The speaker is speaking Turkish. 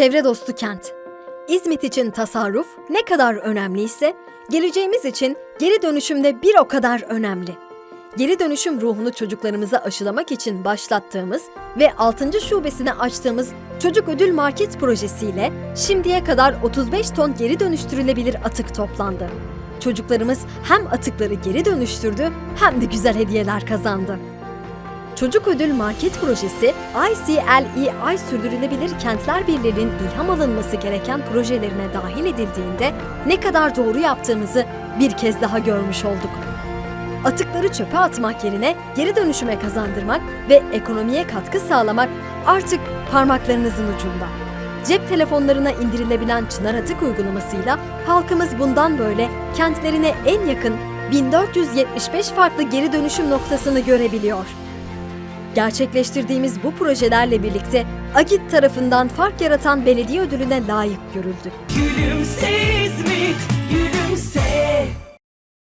Çevre dostu kent. İzmit için tasarruf ne kadar önemliyse, geleceğimiz için geri dönüşümde bir o kadar önemli. Geri dönüşüm ruhunu çocuklarımıza aşılamak için başlattığımız ve 6. şubesini açtığımız Çocuk Ödül Market projesiyle şimdiye kadar 35 ton geri dönüştürülebilir atık toplandı. Çocuklarımız hem atıkları geri dönüştürdü hem de güzel hediyeler kazandı. Çocuk Ödül Market Projesi, ICLEI Sürdürülebilir Kentler Birliği'nin ilham alınması gereken projelerine dahil edildiğinde ne kadar doğru yaptığımızı bir kez daha görmüş olduk. Atıkları çöpe atmak yerine geri dönüşüme kazandırmak ve ekonomiye katkı sağlamak artık parmaklarınızın ucunda. Cep telefonlarına indirilebilen Çınar Atık uygulamasıyla halkımız bundan böyle kentlerine en yakın 1475 farklı geri dönüşüm noktasını görebiliyor. Gerçekleştirdiğimiz bu projelerle birlikte AGİT tarafından fark yaratan belediye ödülüne layık görüldük. Gülümse İzmit, gülümse